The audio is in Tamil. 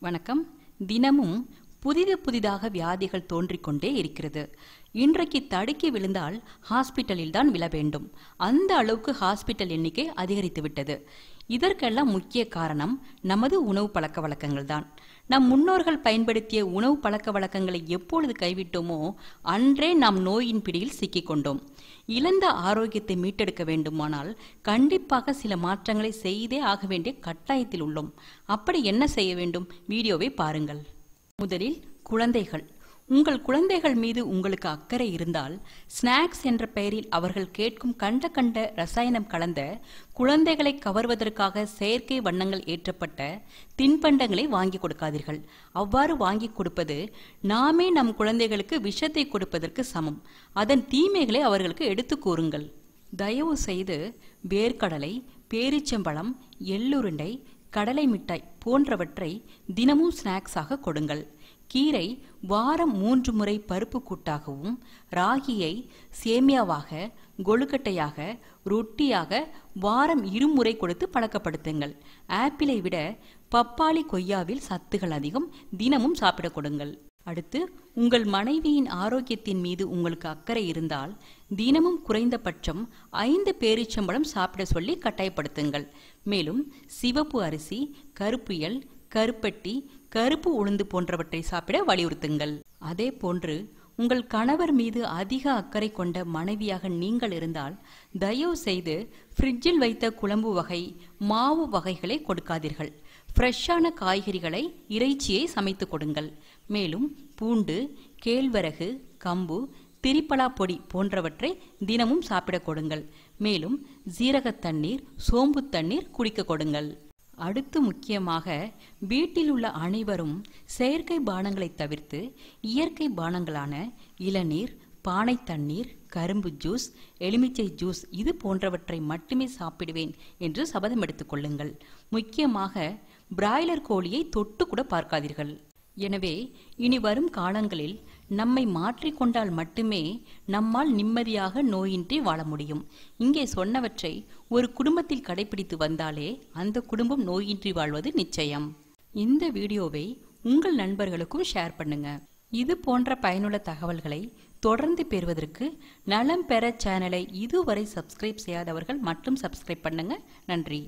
வணக்கம். தினமும் புதிது புதிதாக வியாதிகள் தோன்றிக்கொண்டே இருக்கிறது. இன்றைக்கு தடுக்கி விழுந்தால் ஹாஸ்பிட்டலில் தான் விழ வேண்டும். அந்த அளவுக்கு ஹாஸ்பிட்டல் எண்ணிக்கை அதிகரித்து விட்டது. இதற்கெல்லாம் முக்கிய காரணம் நமது உணவு பழக்க வழக்கங்கள் தான் நம் முன்னோர்கள் பயன்படுத்திய உணவு பழக்க வழக்கங்களை எப்பொழுது கைவிட்டோமோ அன்றே நாம் நோயின் பிடியில் சிக்கிக்கொண்டோம் இழந்த ஆரோக்கியத்தை மீட்டெடுக்க வேண்டுமானால் கண்டிப்பாக சில மாற்றங்களை செய்தே ஆக வேண்டிய கட்டாயத்தில் உள்ளோம். அப்படி என்ன செய்ய வேண்டும்? வீடியோவை பாருங்கள். முதலில் குழந்தைகள். உங்கள் குழந்தைகள் மீது உங்களுக்கு அக்கறை இருந்தால் ஸ்நாக்ஸ் என்ற பெயரில் அவர்கள் கேட்கும் கண்ட கண்ட ரசாயனம் கலந்த குழந்தைகளை கவர்வதற்காக செயற்கை வண்ணங்கள் ஏற்றப்பட்ட தின்பண்டங்களை வாங்கி கொடுக்காதீர்கள். அவ்வாறு வாங்கி கொடுப்பது நாமே நம் குழந்தைகளுக்கு விஷத்தை கொடுப்பதற்கு சமம். அதன் தீமைகளை அவர்களுக்கு எடுத்து கூறுங்கள். தயவு செய்து வேர்க்கடலை பேரிச்சம்பழம் எள்ளுருண்டை கடலை மிட்டாய் போன்றவற்றை தினமும் ஸ்நாக்ஸாக கொடுங்கள். கீரை வாரம் மூன்று முறை பருப்பு கூட்டாகவும் ராகியை சேமியாவாக கொழுக்கட்டையாக ரொட்டியாக வாரம் இருமுறை கொடுத்து பழக்கப்படுத்துங்கள். ஆப்பிளை விட பப்பாளி கொய்யாவில் சத்துகள் அதிகம் தினமும் சாப்பிட கொடுங்கள். அடுத்து உங்கள் மனைவியின் ஆரோக்கியத்தின் மீது உங்களுக்கு அக்கறை இருந்தால் தினமும் குறைந்தபட்சம் ஐந்து பேரீச்சம்பழம் சாப்பிட சொல்லி கட்டாயப்படுத்துங்கள். மேலும் சிவப்பு அரிசி கருப்பியல் கருப்பட்டி கருப்பு உளுந்து போன்றவற்றை சாப்பிட வலியுறுத்துங்கள். அதே போன்று உங்கள் கணவர் மீது அதிக அக்கறை கொண்ட மனைவியாக நீங்கள் இருந்தால் தயவு செய்து ஃப்ரிட்ஜில் வைத்த குழம்பு வகை மாவு வகைகளை கொடுக்காதீர்கள். ஃப்ரெஷ்ஷான காய்கறிகளை இறைச்சியை சமைத்து கொடுங்கள். மேலும் பூண்டு கேழ்வரகு கம்பு திரிப்பலா பொடி போன்றவற்றை தினமும் சாப்பிட கொடுங்கள். மேலும் ஜீரக தண்ணீர் சோம்பு தண்ணீர் குடிக்க கொடுங்கள். அடுத்து முக்கியமாக வீட்டில் உள்ள அனைவரும் செயற்கை பானங்களை தவிர்த்து இயற்கை பானங்களான இளநீர் பானை தண்ணீர் கரும்பு ஜூஸ் எலுமிச்சை ஜூஸ் இது போன்றவற்றை மட்டுமே சாப்பிடுவேன் என்று சபதம் எடுத்துக் கொள்ளுங்கள். முக்கியமாக பிராய்லர் கோழியை தொட்டு கூட பார்க்காதீர்கள். எனவே இனி வரும் காலங்களில் நம்மை மாற்றிக்கொண்டால் மட்டுமே நம்மால் நிம்மதியாக நோயின்றி வாழ முடியும். இங்கே சொன்னவற்றை ஒரு குடும்பத்தில் கடைபிடித்து வந்தாலே அந்த குடும்பம் நோயின்றி வாழ்வது நிச்சயம். இந்த வீடியோவை உங்கள் நண்பர்களுக்கும் ஷேர் பண்ணுங்க. இது போன்ற பயனுள்ள தகவல்களை தொடர்ந்து பெறுவதற்கு நலம் பெற சேனலை இதுவரை சப்ஸ்கிரைப் செய்யாதவர்கள் மட்டும் சப்ஸ்கிரைப் பண்ணுங்க. நன்றி.